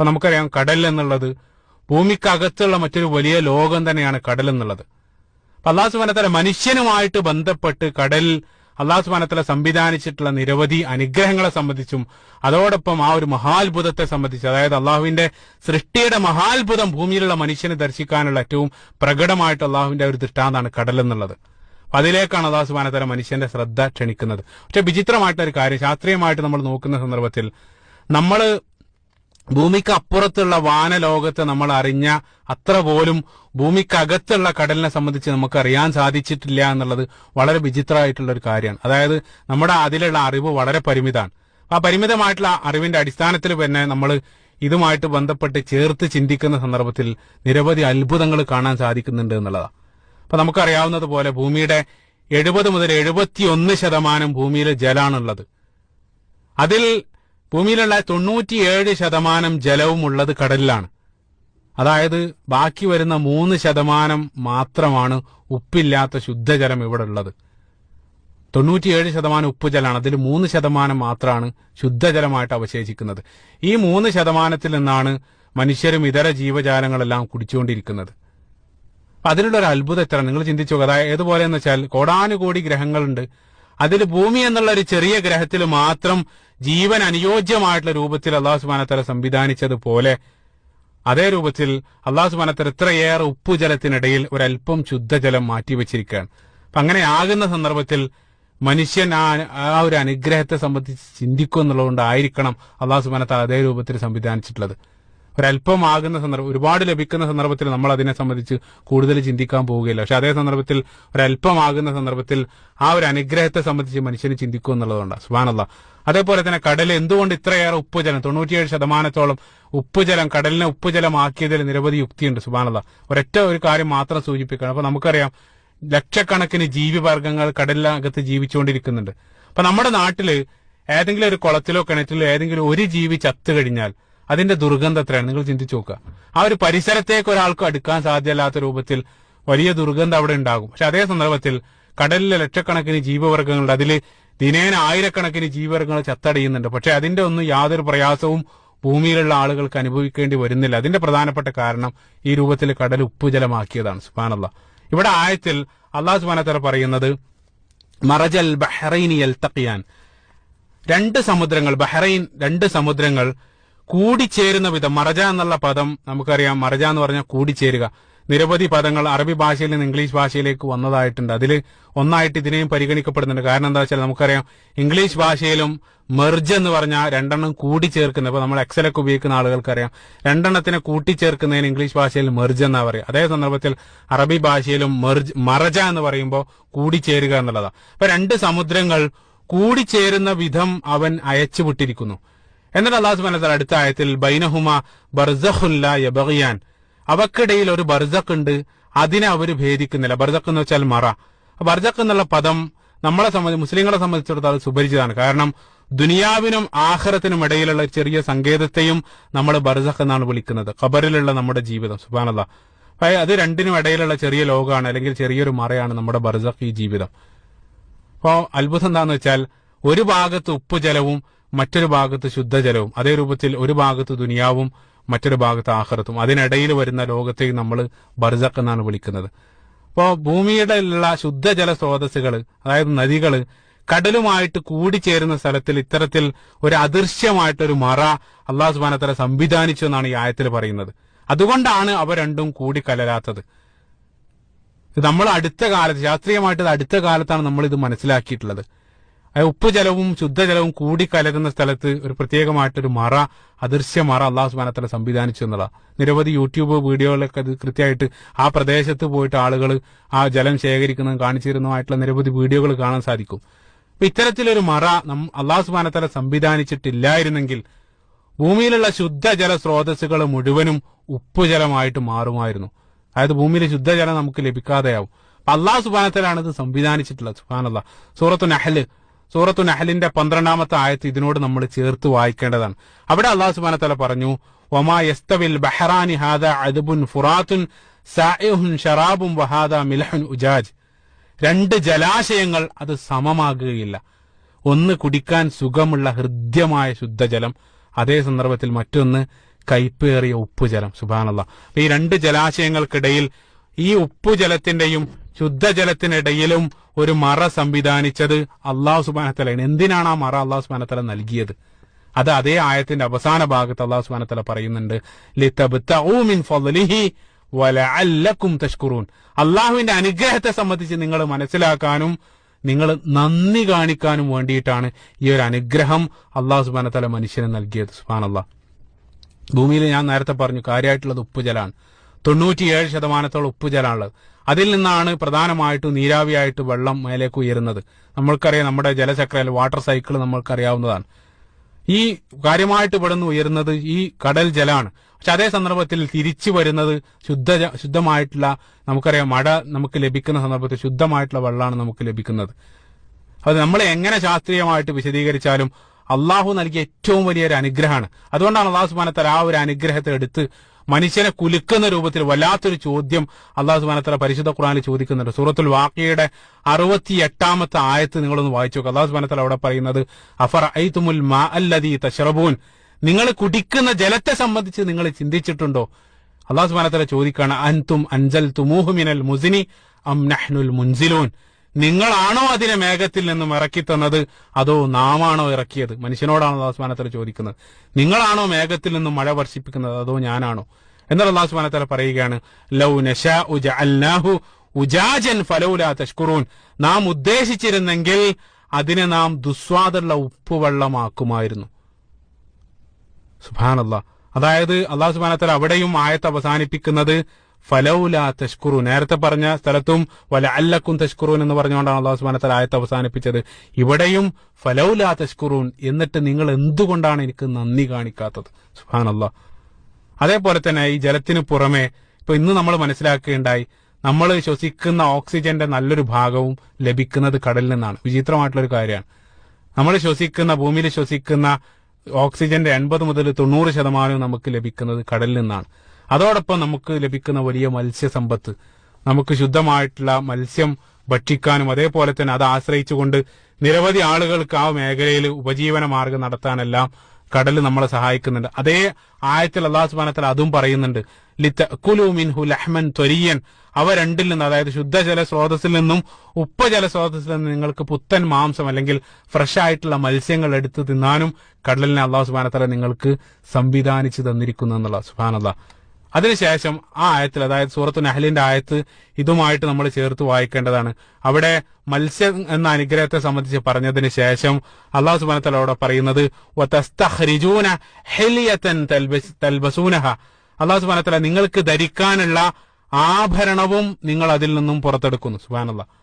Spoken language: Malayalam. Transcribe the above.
അപ്പൊ നമുക്കറിയാം കടൽ എന്നുള്ളത് ഭൂമിക്കകത്തുള്ള മറ്റൊരു വലിയ ലോകം തന്നെയാണ് കടൽ എന്നുള്ളത്. അപ്പൊ അള്ളാഹു സുബാനത്തല മനുഷ്യനുമായിട്ട് ബന്ധപ്പെട്ട് കടൽ അള്ളാഹു സുബാനത്തല സംവിധാനിച്ചിട്ടുള്ള നിരവധി അനുഗ്രഹങ്ങളെ സംബന്ധിച്ചും അതോടൊപ്പം ആ ഒരു മഹാത്ഭുതത്തെ സംബന്ധിച്ച് അതായത് അള്ളാഹുവിന്റെ സൃഷ്ടിയുടെ മഹാത്ഭുതം ഭൂമിയിലുള്ള മനുഷ്യനെ ദർശിക്കാനുള്ള ഏറ്റവും പ്രകടമായിട്ട് അള്ളാഹുവിന്റെ ഒരു ദൃഷ്ടാന്താണ് കടൽ എന്നുള്ളത്. അതിലേക്കാണ് അള്ളാഹു സുബാനത്തല മനുഷ്യന്റെ ശ്രദ്ധ ക്ഷണിക്കുന്നത്. പക്ഷെ വിചിത്രമായിട്ടൊരു കാര്യം ശാസ്ത്രീയമായിട്ട് നമ്മൾ നോക്കുന്ന സന്ദർഭത്തിൽ നമ്മൾ ഭൂമിക്ക് അപ്പുറത്തുള്ള വാനലോകത്തെ നമ്മൾ അറിഞ്ഞ അത്ര പോലും ഭൂമിക്കകത്തുള്ള കടലിനെ സംബന്ധിച്ച് നമുക്ക് അറിയാൻ സാധിച്ചിട്ടില്ല എന്നുള്ളത് വളരെ വിചിത്രമായിട്ടുള്ള ഒരു കാര്യമാണ്. അതായത് നമ്മുടെ അതിലുള്ള അറിവ് വളരെ പരിമിതമാണ്. ആ പരിമിതമായിട്ടുള്ള അറിവിന്റെ അടിസ്ഥാനത്തിൽ തന്നെ നമ്മൾ ഇതുമായിട്ട് ബന്ധപ്പെട്ട് ചേർത്ത് ചിന്തിക്കുന്ന സന്ദർഭത്തിൽ നിരവധി അത്ഭുതങ്ങൾ കാണാൻ സാധിക്കുന്നുണ്ട് എന്നുള്ളതാണ്. അപ്പൊ നമുക്കറിയാവുന്നത് പോലെ ഭൂമിയുടെ എഴുപത് മുതൽ എഴുപത്തിയൊന്ന് ശതമാനം ഭൂമിയിലെ ജലാണുള്ളത്. അതിൽ ഭൂമിയിലുള്ള തൊണ്ണൂറ്റിയേഴ് ശതമാനം ജലവും ഉള്ളത് കടലിലാണ്. അതായത് ബാക്കി വരുന്ന മൂന്ന് ശതമാനം മാത്രമാണ് ഉപ്പില്ലാത്ത ശുദ്ധജലം ഇവിടെ ഉള്ളത്. തൊണ്ണൂറ്റിയേഴ് ശതമാനം ഉപ്പ് ജലമാണ്. അതിൽ മൂന്ന് ശതമാനം മാത്രമാണ് ശുദ്ധജലമായിട്ട് അവശേഷിക്കുന്നത്. ഈ മൂന്ന് ശതമാനത്തിൽ നിന്നാണ് മനുഷ്യരും ഇതര ജീവജാലങ്ങളെല്ലാം കുടിച്ചുകൊണ്ടിരിക്കുന്നത്. അതിലുള്ള ഒരു അത്ഭുതം എത്ര? നിങ്ങൾ ചിന്തിച്ചു അതായത് ഏതുപോലെ എന്ന് വെച്ചാൽ കോടാനുകോടി ഗ്രഹങ്ങളുണ്ട്. അതിൽ ഭൂമി എന്നുള്ള ഒരു ചെറിയ ഗ്രഹത്തിൽ മാത്രം ജീവൻ അനുയോജ്യമായിട്ടുള്ള രൂപത്തിൽ അള്ളാഹു സുബാനത്തല സംവിധാനിച്ചതുപോലെ അതേ രൂപത്തിൽ അള്ളാഹു സുബാനത്തല ഇത്രയേറെ ഉപ്പുജലത്തിനിടയിൽ ഒരല്പം ശുദ്ധജലം മാറ്റിവെച്ചിരിക്കുകയാണ്. അപ്പൊ അങ്ങനെ ആകുന്ന സന്ദർഭത്തിൽ മനുഷ്യൻ ആ ആ ഒരു അനുഗ്രഹത്തെ സംബന്ധിച്ച് ചിന്തിക്കും എന്നുള്ളതുകൊണ്ടായിരിക്കണം അള്ളാഹു സുബാനത്തല അതേ രൂപത്തിൽ സംവിധാനിച്ചിട്ടുള്ളത്. ഒരല്പം ആകുന്ന സന്ദർഭം ഒരുപാട് ലഭിക്കുന്ന സന്ദർഭത്തിൽ നമ്മൾ അതിനെ സംബന്ധിച്ച് കൂടുതൽ ചിന്തിക്കാൻ പോവുകയില്ല. പക്ഷെ അതേ സന്ദർഭത്തിൽ ഒരല്പമാകുന്ന സന്ദർഭത്തിൽ ആ ഒരു അനുഗ്രഹത്തെ സംബന്ധിച്ച് മനുഷ്യന് ചിന്തിക്കും എന്നുള്ളതുകൊണ്ട്. സുബാനല്ല അതേപോലെ തന്നെ കടൽ എന്തുകൊണ്ട് ഇത്രയേറെ ഉപ്പുജലം തൊണ്ണൂറ്റിയേഴ് ശതമാനത്തോളം ഉപ്പുജലം കടലിനെ ഉപ്പുജലമാക്കിയതിൽ നിരവധി യുക്തിയുണ്ട് സുബാനല്ല ഒരൊറ്റ ഒരു കാര്യം മാത്രം സൂചിപ്പിക്കണം. അപ്പൊ നമുക്കറിയാം ലക്ഷക്കണക്കിന് ജീവിവർഗങ്ങൾ കടലിനകത്ത് ജീവിച്ചുകൊണ്ടിരിക്കുന്നുണ്ട്. അപ്പൊ നമ്മുടെ നാട്ടിൽ ഏതെങ്കിലും ഒരു കുളത്തിലോ കിണറ്റിലോ ഏതെങ്കിലും ഒരു ജീവി ചത്തു കഴിഞ്ഞാൽ അതിന്റെ ദുർഗന്ധം എത്രയാണ് നിങ്ങൾ ചിന്തിച്ചു നോക്കുക. ആ ഒരു പരിസരത്തേക്ക് ഒരാൾക്കും അടുക്കാൻ സാധ്യമല്ലാത്ത രൂപത്തിൽ വലിയ ദുർഗന്ധം അവിടെ ഉണ്ടാകും. പക്ഷെ അതേ സന്ദർഭത്തിൽ കടലിലെ ലക്ഷക്കണക്കിന് ജീവവർഗങ്ങളുണ്ട് അതിൽ ദിനേന ആയിരക്കണക്കിന് ജീവവർഗങ്ങൾ ചത്തടയുന്നുണ്ട്. പക്ഷെ അതിന്റെ ഒന്നും യാതൊരു പ്രയാസവും ഭൂമിയിലുള്ള ആളുകൾക്ക് അനുഭവിക്കേണ്ടി വരുന്നില്ല. അതിന്റെ പ്രധാനപ്പെട്ട കാരണം ഈ രൂപത്തിൽ കടൽ ഉപ്പുജലമാക്കിയതാണ്. സുബാനല്ല ഇവിടെ ആയത്തിൽ അള്ളാഹു സുബാനത്തല പറയുന്നത് മറജൽ ബഹ്റൈനിയൽ തക്കിയാൻ രണ്ട് സമുദ്രങ്ങൾ ബഹ്റൈൻ രണ്ട് സമുദ്രങ്ങൾ കൂടിച്ചേരുന്ന വിധം മറജ എന്നുള്ള പദം നമുക്കറിയാം. മറജ എന്ന് പറഞ്ഞാൽ കൂടിച്ചേരുക. നിരവധി പദങ്ങൾ അറബി ഭാഷയിൽ നിന്ന് ഇംഗ്ലീഷ് ഭാഷയിലേക്ക് വന്നതായിട്ടുണ്ട്. അതിൽ ഒന്നായിട്ട് ഇതിനെയും പരിഗണിക്കപ്പെടുന്നുണ്ട്. കാരണം എന്താ വെച്ചാൽ നമുക്കറിയാം ഇംഗ്ലീഷ് ഭാഷയിലും മെർജ് എന്ന് പറഞ്ഞാൽ രണ്ടെണ്ണം കൂട്ടിച്ചേർക്കുന്നത് ഇപ്പൊ നമ്മൾ എക്സലൊക്കെ ഉപയോഗിക്കുന്ന ആളുകൾക്കറിയാം. രണ്ടെണ്ണത്തിനെ കൂട്ടിച്ചേർക്കുന്നതിന് ഇംഗ്ലീഷ് ഭാഷയിൽ മെർജ് എന്നാ പറയുക. അതേ സന്ദർഭത്തിൽ അറബി ഭാഷയിലും മെർജ് മറജ എന്ന് പറയുമ്പോൾ കൂടിച്ചേരുക എന്നുള്ളതാണ്. അപ്പൊ രണ്ട് സമുദ്രങ്ങൾ കൂടിച്ചേരുന്ന വിധം അവൻ അയച്ചുവിട്ടിരിക്കുന്നു. എന്നിട്ട് അള്ളാഹു സുബാൻ അടുത്ത ആയത്തിൽ ബൈനഹുമ ബർസഖുല്ല യബഗിയാൻ. അവക്കിടയിൽ ഒരു ബർസഖ് ഉണ്ട് അതിനെ അവർ ഭേദിക്കുന്നില്ല. ബർസഖ് എന്ന് വെച്ചാൽ മറ. ബർസഖ് എന്നുള്ള പദം നമ്മളെ സംബന്ധിച്ച് മുസ്ലിങ്ങളെ സംബന്ധിച്ചിടത്തോളം സുപരിചിതമാണ്. കാരണം ദുനിയാവിനും ആഹ്റത്തിനും ഇടയിലുള്ള ചെറിയ സങ്കേതത്തെയും നമ്മൾ ബർസഖ് എന്നാണ് വിളിക്കുന്നത്. ഖബറിലുള്ള നമ്മുടെ ജീവിതം സുബാനല്ല അത് രണ്ടിനും ഇടയിലുള്ള ചെറിയ ലോകമാണ് അല്ലെങ്കിൽ ചെറിയൊരു മറയാണ് നമ്മുടെ ബർസഖ് ഈ ജീവിതം. അപ്പോ അത്ഭുതം എന്താണെന്ന് വെച്ചാൽ ഒരു ഭാഗത്ത് ഉപ്പുജലവും മറ്റൊരു ഭാഗത്ത് ശുദ്ധജലവും അതേ രൂപത്തിൽ ഒരു ഭാഗത്ത് ദുനിയാവും മറ്റൊരു ഭാഗത്ത് ആഹ്റത്തും അതിനിടയിൽ വരുന്ന ലോകത്തെ നമ്മൾ ബർസഖ് എന്നാണ് വിളിക്കുന്നത്. അപ്പോൾ ഭൂമിയുടെ ഉള്ള ശുദ്ധജല സ്രോതസ്സുകൾ അതായത് നദികൾ കടലുമായിട്ട് കൂടിച്ചേരുന്ന സ്ഥലത്തിൽ ഇത്തരത്തിൽ ഒരു അദൃശ്യമായിട്ടൊരു മറ അള്ളാഹു സുബാനത്തല സംവിധാനിച്ചു എന്നാണ് ഈ ആയത്തിൽ പറയുന്നത്. അതുകൊണ്ടാണ് അവ രണ്ടും കൂടി കലരാത്തത്. നമ്മൾ അടുത്ത കാലത്ത് ശാസ്ത്രീയമായിട്ട് അടുത്ത കാലത്താണ് നമ്മൾ ഇത് മനസ്സിലാക്കിയിട്ടുള്ളത്. ഉപ്പുജലവും ശുദ്ധജലവും കൂടിക്കലരുന്ന സ്ഥലത്ത് ഒരു പ്രത്യേകമായിട്ടൊരു മറ അദൃശ്യ മറ അള്ളാഹു സുബാനത്തല സംവിധാനിച്ചു എന്നുള്ള നിരവധി യൂട്യൂബ് വീഡിയോകളിലൊക്കെ അത് കൃത്യമായിട്ട് ആ പ്രദേശത്ത് പോയിട്ട് ആളുകൾ ആ ജലം ശേഖരിക്കുന്നതും കാണിച്ചിരുന്നതുമായിട്ടുള്ള നിരവധി വീഡിയോകൾ കാണാൻ സാധിക്കും. അപ്പൊ ഇത്തരത്തിലൊരു മറ അള്ളാഹു സുബാനത്തല സംവിധാനിച്ചിട്ടില്ലായിരുന്നെങ്കിൽ ഭൂമിയിലുള്ള ശുദ്ധജല സ്രോതസ്സുകൾ മുഴുവനും ഉപ്പുജലമായിട്ട് മാറുമായിരുന്നു. അതായത് ഭൂമിയിലെ ശുദ്ധജലം നമുക്ക് ലഭിക്കാതെയാവും. അള്ളാഹു സുബാനത്തലാണ് ഇത് സംവിധാനിച്ചിട്ടുള്ളത് സുബാനല്ല സൂറത്തു നഹൽ സൂറത്തു നഹലിന്റെ പന്ത്രണ്ടാമത്തെ ആയത്ത് ഇതിനോട് നമ്മൾ ചേർത്ത് വായിക്കേണ്ടതാണ്. അവിടെ അള്ളാഹു സുബാനത്തല പറഞ്ഞു ഒമാ യസ്തവിൽ ബഹറാനി ഹാദ അദബുൻ ഫുറാത്തുൻ സാഇഹുൻ ഷറാബും വഹാദ മിലഹുൻ ഉജാജ്. രണ്ട് ജലാശയങ്ങൾ അത് സമമാകുകയില്ല. ഒന്ന് കുടിക്കാൻ സുഖമുള്ള ഹൃദ്യമായ ശുദ്ധജലം അതേ സന്ദർഭത്തിൽ മറ്റൊന്ന് കയ്പേറിയ ഉപ്പുജലം. സുബാനല്ല ഈ രണ്ട് ജലാശയങ്ങൾക്കിടയിൽ ഈ ഉപ്പുജലത്തിന്റെയും ശുദ്ധജലത്തിനിടയിലും ഒരു മറ സംവിധാനിച്ചത് അള്ളാഹു സുബാനത്തലാണ് എന്തിനാണ് ആ മറ അള്ളാഹു സുബാനത്തല നൽകിയത്? അത് അതേ ആയത്തിന്റെ അവസാന ഭാഗത്ത് അള്ളാഹു സുബാനത്തല പറയുന്നുണ്ട് അള്ളാഹുവിന്റെ അനുഗ്രഹത്തെ സംബന്ധിച്ച് നിങ്ങൾ മനസ്സിലാക്കാനും നിങ്ങൾ നന്ദി കാണിക്കാനും വേണ്ടിയിട്ടാണ് ഈ ഒരു അനുഗ്രഹം അള്ളാഹു സുബാനത്തല മനുഷ്യന് നൽകിയത്. സുബാൻ ഭൂമിയിൽ ഞാൻ നേരത്തെ പറഞ്ഞു കാര്യമായിട്ടുള്ളത് ഉപ്പുജലാണ്. തൊണ്ണൂറ്റിയേഴ് ശതമാനത്തോളം ഉപ്പുജലമാണുള്ളത് അതിൽ നിന്നാണ് പ്രധാനമായിട്ടും നീരാവിയായിട്ട് വെള്ളം മേലേക്ക് ഉയരുന്നത്. നമ്മൾക്കറിയാം നമ്മുടെ ജലചക്ര വാട്ടർ സൈക്കിൾ നമ്മൾക്കറിയാവുന്നതാണ്. ഈ കാര്യമായിട്ട് പെടുന്നു ഉയരുന്നത് ഈ കടൽ ജലമാണ് പക്ഷെ അതേ സന്ദർഭത്തിൽ തിരിച്ചു വരുന്നത് ശുദ്ധ ശുദ്ധമായിട്ടുള്ള നമുക്കറിയാം മഴ നമുക്ക് ലഭിക്കുന്ന സന്ദർഭത്തിൽ ശുദ്ധമായിട്ടുള്ള വെള്ളമാണ് നമുക്ക് ലഭിക്കുന്നത്. അത് നമ്മൾ എങ്ങനെ ശാസ്ത്രീയമായിട്ട് വിശദീകരിച്ചാലും അള്ളാഹു നൽകിയ ഏറ്റവും വലിയൊരു അനുഗ്രഹമാണ്. അതുകൊണ്ടാണ് അള്ളാഹു സുബാനത്തല ആ ഒരു അനുഗ്രഹത്തെ എടുത്ത് മനുഷ്യനെ കുലുക്കുന്ന രൂപത്തിൽ വല്ലാത്തൊരു ചോദ്യം അള്ളാഹു സുബാനത്തല പരിശുദ്ധ ഖുറാനിൽ ചോദിക്കുന്നുണ്ട്. സൂറത്തുൽ വാക്കിയുടെ അറുപത്തി എട്ടാമത്തെ ആയത്ത് നിങ്ങളൊന്ന് വായിച്ചു നോക്കുക അള്ളാഹു സുബാനത്തല അവിടെ പറയുന്നത് അഫർ ഐത്തുമുൽ മാ അല്ലദീ തഷറബൂൻ നിങ്ങൾ കുടിക്കുന്ന ജലത്തെ സംബന്ധിച്ച് നിങ്ങൾ ചിന്തിച്ചിട്ടുണ്ടോ? അള്ളാഹു സുബാനത്തല ചോദിക്കാണ് അൻതും അൻജൽ തുമൂഹുമിനൽ മുസിനി അം നഹ്നുൽ മുൻസിലൂൻ? നിങ്ങളാണോ അതിനെ മേഘത്തിൽ നിന്നും ഇറക്കി തന്നത്? അതോ നാമാണോ ഇറക്കിയത്? മനുഷ്യനോടാണ് അള്ളാഹു സുബാനത്തല ചോദിക്കുന്നത്. നിങ്ങളാണോ മേഘത്തിൽ നിന്നും മഴ വർഷിപ്പിക്കുന്നത്? അതോ ഞാനാണോ? എന്നാൽ അള്ളാഹു സുബാനത്തല പറയുകയാണ് ലൗ നഷാ ഉജ അല്ലാഹു ഉജാജൻ ഫലൗലാ തഷ്കുറൂൻ നാം ഉദ്ദേശിച്ചിരുന്നെങ്കിൽ അതിനെ നാം ദുസ്വാദുള്ള ഉപ്പുവെള്ളമാക്കുമായിരുന്നു. സുബാനല്ല അതായത് അള്ളാഹു സുബാനത്തല അവിടെയും ആയത്ത് അവസാനിപ്പിക്കുന്നത് ഫലൗല തഷ്കുറു നേരത്തെ പറഞ്ഞ സ്ഥലത്തും വല അല്ലക്കും തഷ്കുറൂൻ എന്ന് പറഞ്ഞുകൊണ്ടാണ് അള്ളാഹു സുബാനത്തല ആയത്ത് അവസാനിപ്പിച്ചത്. ഇവിടെയും ഫലൌല തഷ്കുറൂൻ എന്നിട്ട് നിങ്ങൾ എന്തുകൊണ്ടാണ് എനിക്ക് നന്ദി കാണിക്കാത്തത്? സുബാനല്ല അതേപോലെ തന്നെ ഈ ജലത്തിന് പുറമെ ഇപ്പൊ ഇന്ന് നമ്മൾ മനസ്സിലാക്കുകയുണ്ടായി നമ്മൾ ശ്വസിക്കുന്ന ഓക്സിജന്റെ നല്ലൊരു ഭാഗവും ലഭിക്കുന്നത് കടലിൽ നിന്നാണ്. വിചിത്രമായിട്ടുള്ള ഒരു കാര്യമാണ്. നമ്മൾ ശ്വസിക്കുന്ന ഭൂമിയിൽ ശ്വസിക്കുന്ന ഓക്സിജന്റെ എൺപത് മുതൽ തൊണ്ണൂറ് ശതമാനവും നമുക്ക് ലഭിക്കുന്നത് കടലിൽ നിന്നാണ്. അതോടൊപ്പം നമുക്ക് ലഭിക്കുന്ന വലിയ മത്സ്യസമ്പത്ത്. നമുക്ക് ശുദ്ധമായിട്ടുള്ള മത്സ്യം ഭക്ഷിക്കാനും അതേപോലെ തന്നെ അത് ആശ്രയിച്ചുകൊണ്ട് നിരവധി ആളുകൾക്ക് ആ മേഖലയിൽ ഉപജീവന മാർഗം നടത്താനെല്ലാം കടൽ നമ്മളെ സഹായിക്കുന്നുണ്ട്. അതേ ആയത്തിൽ അള്ളാഹു സുബാനത്തിൽ അതും പറയുന്നുണ്ട്. ലിത്തക്കുലു മിൻഹു ലഹ്മൻ ത്വരിയൻ. അവ രണ്ടിൽ നിന്ന് അതായത് ശുദ്ധജല സ്രോതസ്സിൽ നിന്നും ഉപ്പജല സ്രോതസ്സിൽ നിന്നും നിങ്ങൾക്ക് പുത്തൻ മാംസം അല്ലെങ്കിൽ ഫ്രഷ് ആയിട്ടുള്ള മത്സ്യങ്ങൾ എടുത്ത് തിന്നാനും കടലിനെ അള്ളാഹു സുബാനത്തല നിങ്ങൾക്ക് സംവിധാനിച്ചു തന്നിരിക്കുന്നു എന്നുള്ള സുബാനല്ല അതിനുശേഷം ആ ആയത്തിൽ അതായത് സൂറത്ത് നഹലിന്റെ ആയത്ത് ഇതുമായിട്ട് നമ്മൾ ചേർത്ത് വായിക്കേണ്ടതാണ്. അവിടെ മത്സ്യം എന്ന അനുഗ്രഹത്തെ സംബന്ധിച്ച് പറഞ്ഞതിന് ശേഷം അള്ളാഹു സുബാനത്തല അവിടെ പറയുന്നത് "വതസ്തഖ്രിജൂന ഹിലിയത്തൻ തൽബസ്- തൽബസൂനഹ. അള്ളാഹു സുബാനത്തല നിങ്ങൾക്ക് ധരിക്കാനുള്ള ആഭരണവും നിങ്ങൾ അതിൽ നിന്നും പുറത്തെടുക്കുന്നു സുബാനല്ല